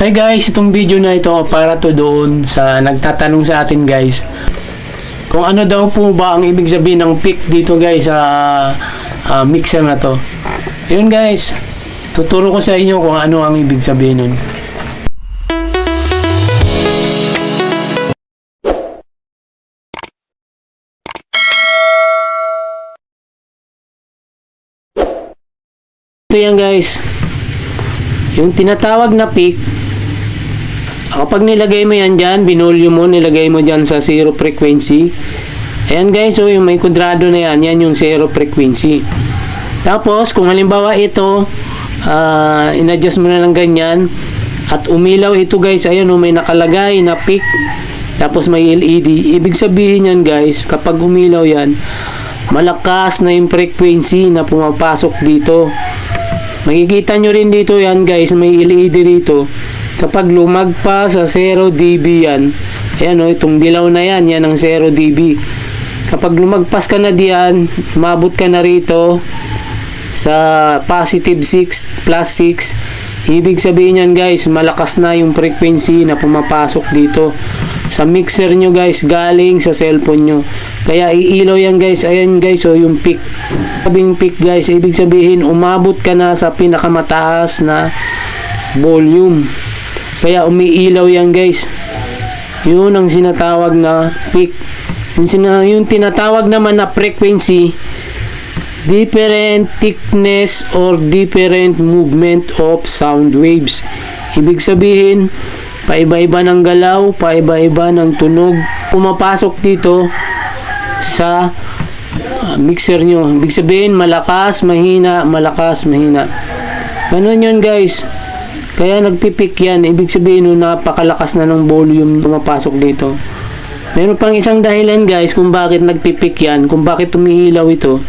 Hi guys, itong video na ito para to doon sa nagtatanong sa atin guys. Kung ano daw po ba ang ibig sabihin ng pick dito guys sa ah, mixer na to. Yun guys, tuturo ko sa inyo kung ano ang ibig sabihin nun. Ito yan guys. Yung tinatawag na peak, kapag nilagay mo yan dyan, binolyo mo, nilagay mo dyan sa zero frequency. Ayan guys, so yung may kudrado na yan, yan yung zero frequency. Tapos, kung halimbawa ito, ah, in-adjust mo na lang ganyan, at umilaw ito guys, ayan o, may nakalagay na peak, tapos may LED. Ibig sabihin yan guys, kapag umilaw yan, malakas na yung frequency na pumapasok dito. Makikita nyo rin dito yan guys, may LED dito. Kapag lumagpa sa 0 dB yan, ayan o, itong dilaw na yan, yan ang 0 dB. Kapag lumagpas ka na diyan, umabot ka na rito sa positive 6 plus 6, ibig sabihin yan guys, malakas na yung frequency na pumapasok dito sa mixer nyo guys, galing sa cellphone nyo. Kaya iilaw yan guys, ayan guys, o yung peak. Sabing peak guys, ibig sabihin umabot ka na sa pinakamataas na volume. Kaya umiilaw yan guys. Yun ang sinatawag na peak. Yung, sina, yung tinatawag naman na frequency, different thickness or different movement of sound waves. Ibig sabihin, paiba-iba ng galaw, paiba-iba ng tunog. Pumapasok dito sa ah, mixer nyo. Ibig sabihin, malakas, mahina, malakas, mahina. Ganun yun guys. Kaya nagpipik yan. Ibig sabihin nun, napakalakas na ng volume pumapasok dito. Meron pang isang dahilan guys kung bakit nagpipik yan, kung bakit umiilaw ito.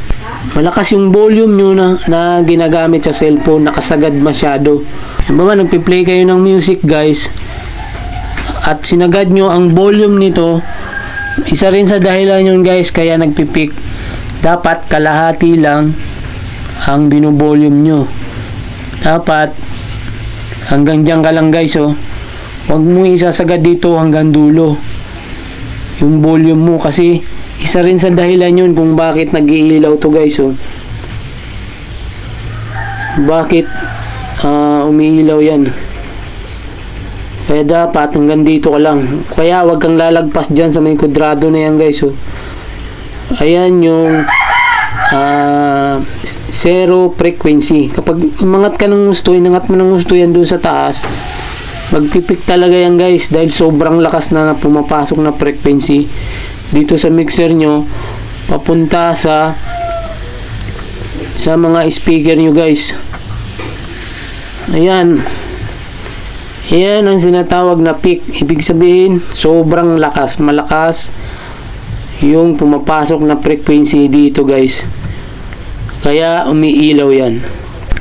Malakas yung volume nyo na, na ginagamit sa cellphone, nakasagad masyado. Halimbawa, nagpi-play kayo ng music guys, at sinagad nyo ang volume nito, isa rin sa dahilan yun guys, kaya nagpipik. Dapat kalahati lang ang binovolume nyo. Dapat hanggang dyan ka lang guys oh. Huwag mo isasagad dito hanggang dulo yung volume mo kasi isa rin sa dahilan yun kung bakit nag-iilaw to guys oh. Bakit ah, umiilaw yan? Kaya dapat hanggang dito ka lang. Kaya wag kang lalagpas dyan sa may kudrado na yan guys. Oh. Ayan yung ah, zero frequency. Kapag umangat ka ng gusto, inangat mo ng gusto yan doon sa taas, magpipik talaga yan guys dahil sobrang lakas na na pumapasok na frequency dito sa mixer nyo papunta sa sa mga speaker nyo guys. Ayan. Yan ang sinatawag na peak. Ibig sabihin, sobrang lakas, malakas yung pumapasok na frequency dito guys. Kaya umiilaw yan.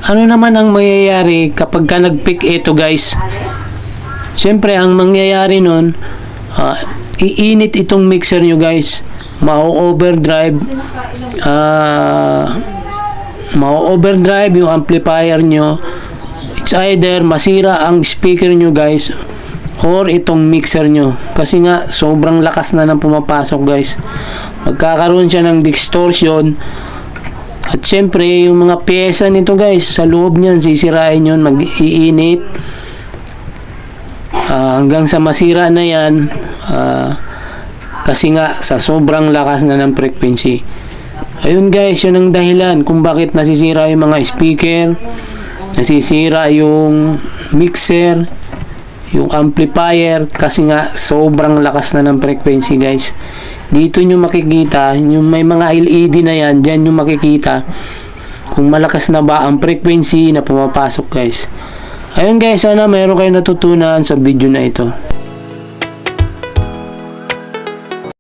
Ano naman ang mangyayari kapag ka nag-peak ito guys? Siyempre, ang mangyayari nun, ah, iinit itong mixer nyo guys. Mau-overdrive. Ah, mau-overdrive yung amplifier nyo it's either masira ang speaker nyo guys or itong mixer nyo kasi nga sobrang lakas na nang pumapasok guys magkakaroon siya ng distortion at syempre yung mga pyesa nito guys sa loob niyan sisirain yun mag-iinit. Ah, hanggang sa masira na yan ah, kasi nga sa sobrang lakas na ng frequency. Ayun guys yun ang dahilan kung bakit nasisira yung mga speaker nasisira yung mixer yung amplifier kasi nga sobrang lakas na ng frequency guys dito nyo makikita yung may mga LED na yan dyan nyo makikita kung malakas na ba ang frequency na pumapasok guys. Ayun guys sana meron kayo natutunan sa video na ito